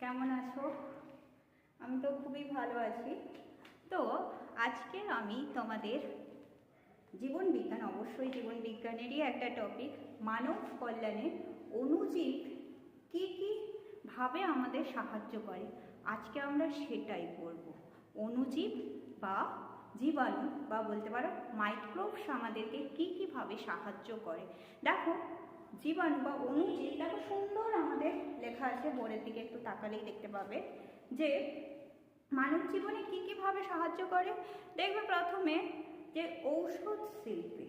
কেমন আছো? আমি তো খুবই ভালো আছি। তো আজকে আমি তোমাদের জীবন বিজ্ঞান, অবশ্যই জীবন বিজ্ঞানেরই একটা টপিক মানব কল্যাণে অণুজীব কী কী ভাবে আমাদের সাহায্য করে। আজকে আমরা সেটাই পড়ব অণুজীব বা জীবাণু বা বলতে পারো মাইক্রোবস আমাদেরকে কী কীভাবে সাহায্য করে। দেখো জীবাণু বা অণুজীব দেখো সুন্দর আমাদের লেখা আছে, বোর্ডের দিকে একটু তাকালেই দেখতে পাবে যে মানব জীবনে কী কীভাবে সাহায্য করে? দেখবে প্রথমে যে ঔষধ শিল্পে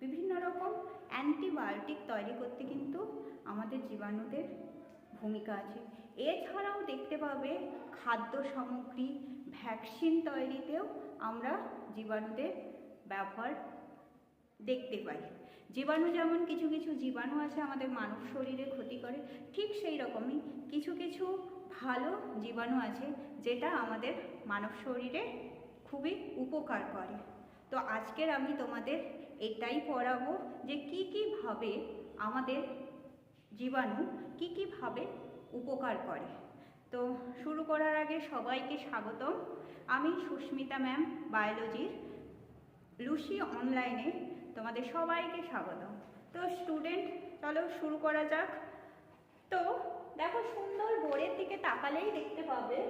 বিভিন্ন রকম অ্যান্টিবায়োটিক তৈরি করতে কিন্তু আমাদের জীবাণুদের ভূমিকা আছে। এছাড়াও দেখতে পাবে খাদ্য সামগ্রী, ভ্যাকসিন তৈরিতেও আমরা জীবাণুদের ব্যবহার দেখতে পাই। জীবাণু যেমন কিছু কিছু জীবাণু আছে আমাদের মানব শরীরে ক্ষতি করে, ঠিক সেই রকমই কিছু কিছু ভালো জীবাণু আছে যেটা আমাদের মানব শরীরে খুবই উপকার করে। তো আজকের আমি তোমাদের এটাই পড়াবো যে কি কীভাবে আমাদের জীবাণু কি কীভাবে উপকার করে। তো শুরু করার আগে সবাইকে স্বাগতম। আমি সুস্মিতা ম্যাম বায়োলজির লুসি অনলাইনে তোমাদের সবাইকে স্বাগত তো স্টুডেন্ট চলো শুরু করা যাক। তো দেখো সুন্দর বোর্ডের দিকে তাকালেই দেখতে পাবে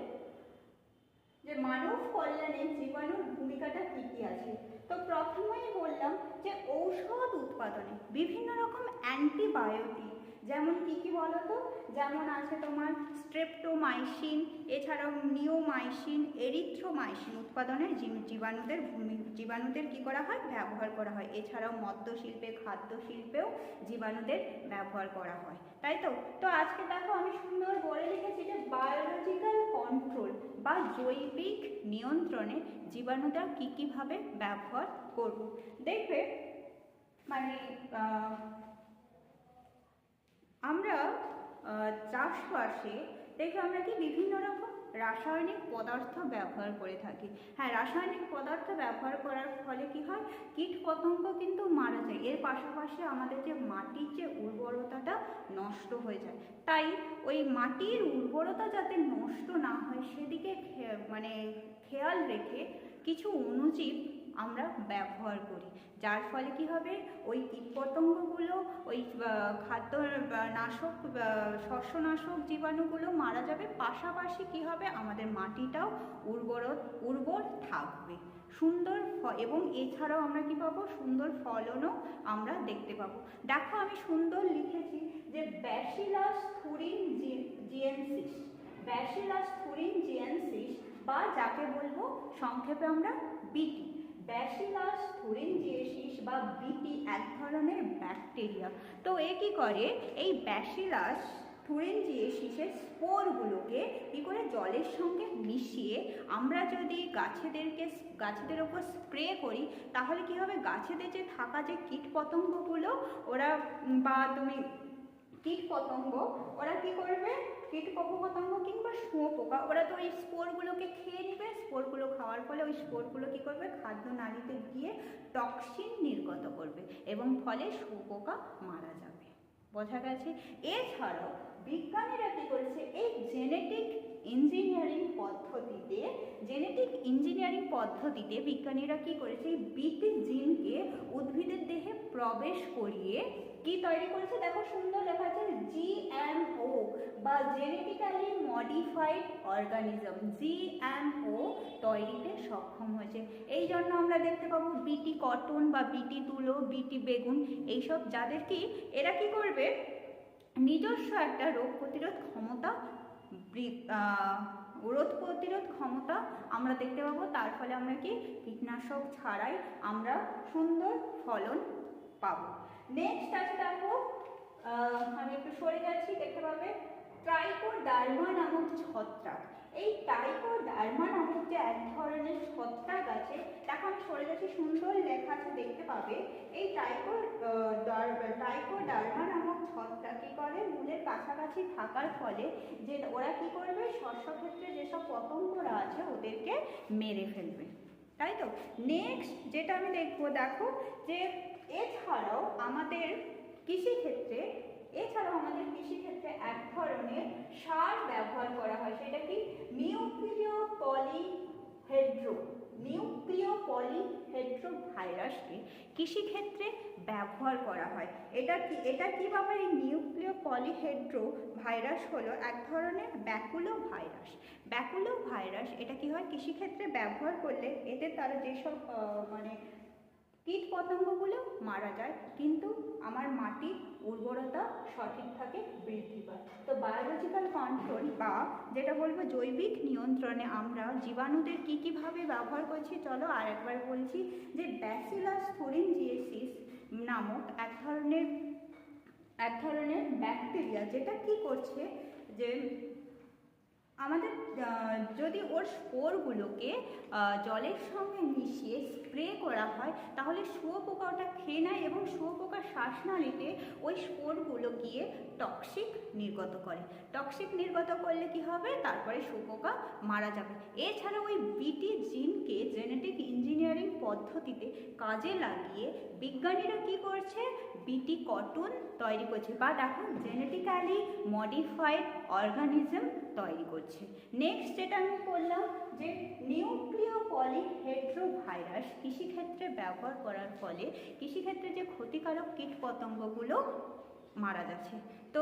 যে মানব কল্যাণে জীবাণুর ভূমিকাটা কী কী আছে। তো প্রথমেই বললাম যে ঔষধ উৎপাদনে বিভিন্ন রকম অ্যান্টিবায়োটিক যেমন কি কি বলতো? যেমন আছে তোমার স্ট্রেপ্টোমাইসিন এছাড়াও নিওমাইসিন এরিথ্রোমাইসিন উৎপাদনে জীবাণুদের ভূমি জীবাণুদের কি করা হয়? ব্যবহার করা হয়। এছাড়াও মদ্য শিল্পে খাদ্য শিল্পেও জীবাণুদের ব্যবহার করা হয়। তাই তো? তো আজকে দেখো আমি সুন্দর বলে লিখেছি যে বায়োলজিক্যাল কন্ট্রোল বা জৈবিক নিয়ন্ত্রণে জীবাণুটা কী কীভাবে ব্যবহার করব। দেখবে মানে আমরা চাষবাসে দেখবে আমরা কি বিভিন্ন রকম রাসায়নিক পদার্থ ব্যবহার করে থাকি। হ্যাঁ রাসায়নিক পদার্থ ব্যবহার করার ফলে কি হয়? কীট পতঙ্গ কিন্তু মারা যায়। এর পাশাপাশি আমাদের যে মাটির যে উর্বরতাটা নষ্ট হয়ে যায়। তাই ওই মাটির উর্বরতা যাতে নষ্ট না হয়, সেদিকে মানে খেয়াল রেখে কিছু অণুজীব আমরা ব্যবহার যার ফলে কি হবে? ওই কীটপতঙ্গগুলো, ওই খাদ্য নাশক শস্যনাশক জীবাণুগুলো মারা যাবে। পাশাপাশি কি হবে? আমাদের মাটিটাও উর্বর উর্বর থাকবে। সুন্দর এবং এছাড়াও আমরা কি পাবো? সুন্দর ফলনও আমরা দেখতে পাবো। দেখো, আমি সুন্দর লিখেছি যে ব্যাসিলাস থুরিন জিএনসিস ব্যাসিলাস থুরিন জিএনসিস বা যাকে বলব, সংক্ষেপে আমরা বিটি ব্যাসিলাস, থুরিনজিয়েসিস বা বিটি এক ধরনের ব্যাকটেরিয়া। তো এ কি করে? এই ব্যাসিলাস, থুরিনজিয়েসিসের স্পোরগুলোকে কী করে জলের সঙ্গে মিশিয়ে আমরা যদি গাছেদেরকে, গাছেদের ওপর স্প্রে করি, তাহলে কি হবে? গাছেদের যে থাকা যে কীট পতঙ্গগুলো ওরা বা তুমি কীট পতঙ্গ ওরা কি করবে? কীট পতঙ্গ কিংবা শুঁয়োপোকা ওরা তো ওই স্পোরগুলোকে খেয়ে নেবে। স্পোরগুলো খাওয়ার ফলে ওই স্পোরগুলো কি করবে? খাদ্য নালীতে গিয়ে টক্সিন নির্গত করবে এবং ফলে শুঁয়োপোকা মারা যাবে। বোঝা গেছে? এছাড়াও বিজ্ঞানীরা কি করেছে? এই জেনেটিক ইঞ্জিনিয়ারিং পদ্ধতিতে জেনেটিক ইঞ্জিনিয়ারিং পদ্ধতিতে বিজ্ঞানীরা কি করেছে? বিট জিনকে উদ্ভিদের দেহে প্রবেশ করিয়ে কি তৈরি করেছে? দেখো সুন্দর লেখা আছে জিএমও বা জেনেটিক্যালি মডিফাইড অর্গানিজম জিএমও তৈরিতে সক্ষম হয়েছে। এই জন্য আমরা দেখতে পাবো বিটি কটন বা বিটি তুলো বিটি বেগুন, এইসব যাদের কি এরা কি করবে? নিজস্ব একটা রোগ প্রতিরোধ ক্ষমতা রোধ প্রতিরোধ ক্ষমতা আমরা দেখতে পাবো। তার ফলে আমরা কি কীটনাশক ছাড়াই আমরা সুন্দর ফলন পাবো। নেক্সট আছে দেখো আমি একটু সরে যাচ্ছি, দেখতে পাবে। ট্রাইকোডার্মা নামক ছত্রাক। এই ট্রাইকোডার্মা নামক যে এক ধরনের ছত্রাক আছে, দেখো আমি সরে যাচ্ছি, সুন্দর লেখা আছে, দেখতে পাবে। এই ট্রাইকো ট্রাইকোডার্মা নামক ছত্রাক কি করে? মূলের কাছাকাছি থাকার ফলে যে ওরা কি করবে? শস্য ক্ষেত্রে যেসব পতঙ্গরা আছে, ওদেরকে মেরে ফেলবে। তাই তো? নেক্সট যেটা আমি দেখব, দেখো যে এছাড়াও আমাদের কৃষিক্ষেত্রে, এছাড়াও আমাদের কৃষিক্ষেত্রে এক ধরনের সার ব্যবহার করা হয়, সেটা কি? নিউক্লিয় পলিহেড্রো নিউক্লিয় পলিহেড্রো ভাইরাসকে কৃষিক্ষেত্রে ব্যবহার করা হয়। এটা কি, এটা কীভাবে এই নিউক্লিয় পলিহেড্রো ভাইরাস হলো? এক ধরনের ব্যাকুলো ভাইরাস ব্যাকুলো ভাইরাস এটা কি হয়? কৃষিক্ষেত্রে ব্যবহার করলে এতে তারা যেসব মানে কীট পতঙ্গগুলো মারা যায়, কিন্তু আমার মাটির উর্বরতা সঠিক থাকে, বৃদ্ধি পায়। তো বায়োলজিক্যাল কন্ট্রোল বা যেটা বলব জৈবিক নিয়ন্ত্রণে আমরা জীবাণুদের কী কীভাবে ব্যবহার করছি, চলো আর একবার বলছি যে ব্যাসিলাস থুরিনজিয়েসিস নামক এক ধরনের এক ধরনের ব্যাকটেরিয়া যেটা কি করছে যে আমাদের যদি ওর স্পোরগুলোকে জলের সঙ্গে মিশিয়ে স্প্রে করা হয়, তাহলে শুয়োপোকা ওটা খেয়ে নেয় এবং শুয়োপোকার শ্বাসনালীতে ওই স্পোরগুলো গিয়ে টক্সিক নির্গত করে। টক্সিক নির্গত করলে কি হবে? তারপরে শুয়োপোকা মারা যাবে। এছাড়া ওই বিটি জিনকে জেনেটিক ইঞ্জিনিয়ারিং পদ্ধতিতে কাজে লাগিয়ে বিজ্ঞানীরা কি করছে? বিটি কটন তৈরি করছে। বা দেখো জেনেটিক্যালি মডিফাইড অর্গানিজম তৈরি করছে। নেক্সট যেটা আমি বললাম যে নিউক্লিয় হেড্রোভাইরাস কৃষিক্ষেত্রে ব্যবহার করার ফলে কৃষিক্ষেত্রে যে ক্ষতিকারক কীট পতঙ্গগুলো মারা যাচ্ছে। তো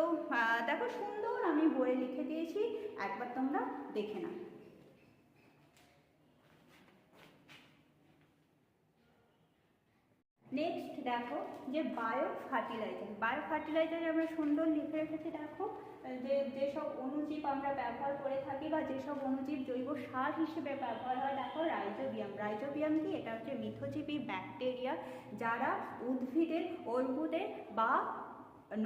দেখো সুন্দর আমি বইয়ে লিখে দিয়েছি, একবার তোমরা দেখে নাও। নেক্সট দেখো যে বায়ো ফার্টিলাইজার বায়ো ফার্টিলাইজার আমরা সুন্দর লিখে রেখেছি, দেখো যে যেসব অণুজীব আমরা ব্যবহার করে থাকি বা যেসব অণুজীব জৈব সার হিসেবে ব্যবহার হয়, দেখো রাইজোবিয়াম রাইজোবিয়াম কি? এটা হচ্ছে মিথজীবী ব্যাকটেরিয়া যারা উদ্ভিদের অর্বুদে বা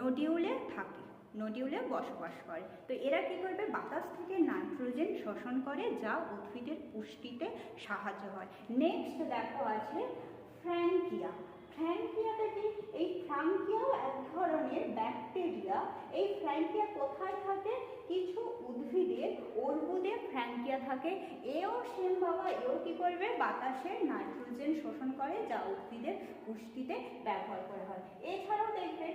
নডিউলে থাকে নডিউলে বসবাস করে। তো এরা কি করবে? বাতাস থেকে নাইট্রোজেন শোষণ করে যা উদ্ভিদের পুষ্টিতে সাহায্য হয়। নেক্সট দেখো আছে ফ্র্যাঙ্কিয়া ফ্র্যাঙ্কিয়াটা কি? এই ফ্র্যাঙ্কিয়াও এক ধরনের ব্যাকটেরিয়া এই ফ্র্যাঙ্কিয়া কোথায় থাকে? কিছু উদ্ভিদের অর্বুদে ফ্র্যাঙ্কিয়া থাকে। এও সেম বাবা, এও কি করবে? বাতাসে নাইট্রোজেন শোষণ করে, যা উদ্ভিদের পুষ্টিতে ব্যবহার করা হয়। এছাড়াও দেখবে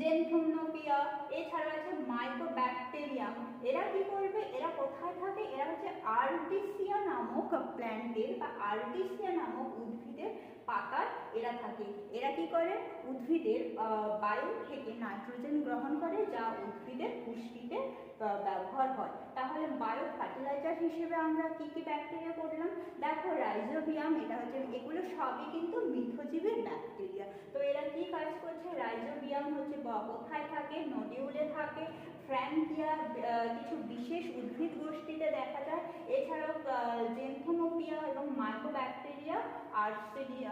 জেনথুমনোপিয়া, এছাড়া আছে মাইক্রোব্যাকটেরিয়াম এরা কি করবে? এরা কোথায় থাকে? এরা হচ্ছে আর্টিসিয়া নামক প্ল্যান্টের বা আর্টিসিয়া নামক উদ্ভিদের পাতার এরা থাকে। এরা কি করে? উদ্ভিদের বায়ু থেকে নাইট্রোজেন গ্রহণ করে, যা উদ্ভিদের পুষ্টিতে ব্যবহার হয়। তাহলে বায়ো ফার্টিলাইজার হিসেবে আমরা কি কি ব্যাকটেরিয়া করলাম? দেখো রাইজোবিয়াম এটা হচ্ছে, এগুলো সবই কিন্তু মিথজীবী ব্যাকটেরিয়া তো এরা কি কাজ করছে? রাইজোবিয়াম হচ্ছে কোথায় থাকে নডিউলে থাকে ফ্র্যাঙ্কিয়া কিছু বিশেষ উদ্ভিদ গোষ্ঠীতে দেখা যায়। এছাড়াও জেন্থোমোপিয়া এবং আর্সেডি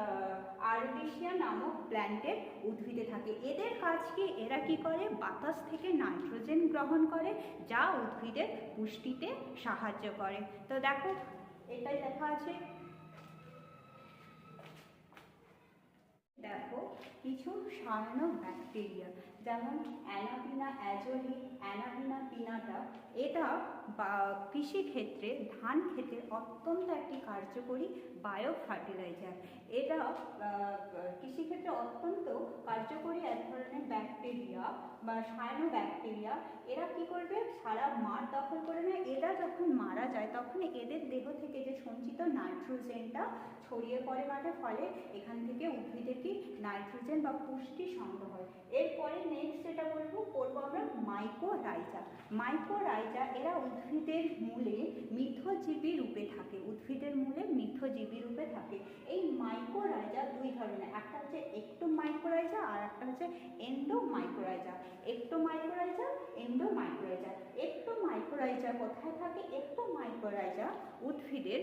আর্টিসিয়া নামক প্ল্যান্টের উদ্ভিদে থাকে। এদের কাজ কি এরা কি করে? বাতাস থেকে নাইট্রোজেন গ্রহণ করে, যা উদ্ভিদের পুষ্টিতে সাহায্য করে। তো দেখো, এটাই লেখা আছে। দেখো, কিছু সামান্য ব্যাকটেরিয়া যেমন অ্যানাপিনা অ্যাজোলি অ্যানাপিনা পিনাটা, এটা বা, কৃষিক্ষেত্রে ধান ক্ষেত্রে অত্যন্ত একটি কার্যকরী বায়ো ফার্টিলাইজার এটা কৃষিক্ষেত্রে অত্যন্ত কার্যকরী এক ধরনের ব্যাকটেরিয়া বা সায়ানো ব্যাকটেরিয়া এরা কি করবে? সারা মাঠ দখল করে নেয় এরা যখন মারা যায় তখন এদের দেহ থেকে যে সঞ্চিত নাইট্রোজেনটা ছড়িয়ে পড়ে মাঠে, ফলে এখান থেকে উদ্ভিদের কি নাইট্রোজেন বা পুষ্টি সংগ্রহ হয়। এরপরে নেক্সট যেটা বলব, করব আমরা মাইক্রোরাইজা মাইক্রোরাইজা এরা উদ্ভিদের মূলে মিথজীবী রূপে থাকে। উদ্ভিদের মূলে মিথজীবী রূপে থাকে। এই মাইক্রোরাইজা দুই ধরনের। একটা হচ্ছে একটো আর একটা হচ্ছে এন্ডো মাইক্রোরাইজা একটু মাইক্রোরাইজা এন্ডো মাইক্রোরাইজা একটু মাইক্রোরাইজা কোথায় থাকে? একটু মাইক্রোরাইজা উদ্ভিদের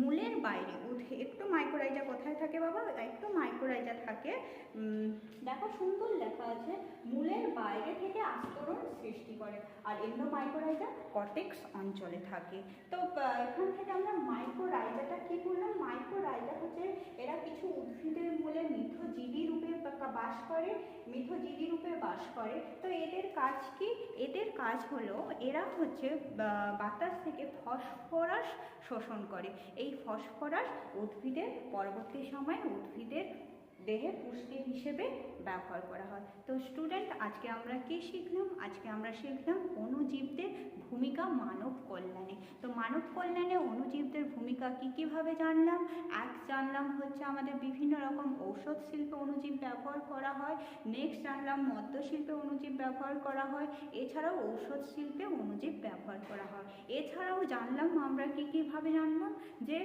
মূলের বাইরে। উঠে একটু মাইক্রোরাইজা কোথায় থাকে বাবা? একটু মাইক্রোরাইজা থাকে দেখো সুন্দর লেখা আছে, মূলের বাইরে থেকে আস্তরণ সৃষ্টি করে। আর এন্ডো মাইক্রোরাইজা কটেক্স অঞ্চলে থাকে। তো এখান থেকে আমরা মাইক্রোরাইজাটা কি বললাম? মাইক্রোরাইজা হচ্ছে এরা কিছু উদ্ভিদের মূলে মিথজীবী রূপে বাস করে, মিথজীবী রূপে বাস করে। তো এদের কাজ কি? এদের কাজ হলো এরা হচ্ছে বাতাস থেকে ফসফরাস শোষণ করে। এই ফসফরাস উদ্ভিদের পরবর্তী সময়ে উদ্ভিদের দেহে পুষ্টি হিসেবে ব্যবহার করা হয়। তো স্টুডেন্ট আজকে আমরা কি শিখলাম? আজকে আমরা শিখলাম অণুজীবদের ভূমিকা মানব কল্যাণে। তো মানব কল্যাণে অণুজীবদের ভূমিকা কি কীভাবে জানলাম? এক, জানলাম হচ্ছে আমাদের বিভিন্ন রকম ঔষধ শিল্পে অণুজীব ব্যবহার করা হয়। নেক্সট জানলাম মদ্য শিল্পে অণুজীব ব্যবহার করা হয়। এছাড়াও ঔষধ শিল্পে অণুজীব ব্যবহার করা হয়। এছাড়াও জানলাম আমরা কি কীভাবে জানলাম? যে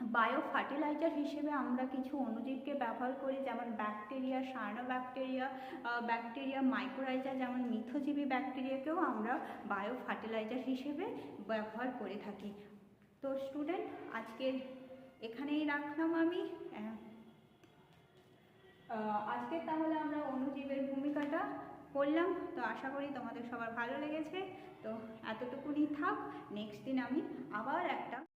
বায়ো ফার্টিলাইজার হিসেবে আমরা কিছু অণুজীবকে ব্যবহার করি, যেমন ব্যাকটেরিয়া সার্নো ব্যাকটেরিয়া ব্যাকটেরিয়া মাইক্রোরাইজা যেমন মিথজীবী ব্যাকটেরিয়াকেও আমরা বায়ো ফার্টিলাইজার হিসেবে ব্যবহার করে থাকি। তো স্টুডেন্ট আজকের এখানেই রাখলাম আমি। আজকে তাহলে আমরা অণুজীবের ভূমিকাটা করলাম তো আশা করি তোমাদের সবার ভালো লেগেছে। তো এতটুকুনি থাক নেক্সট দিন আমি আবার একটা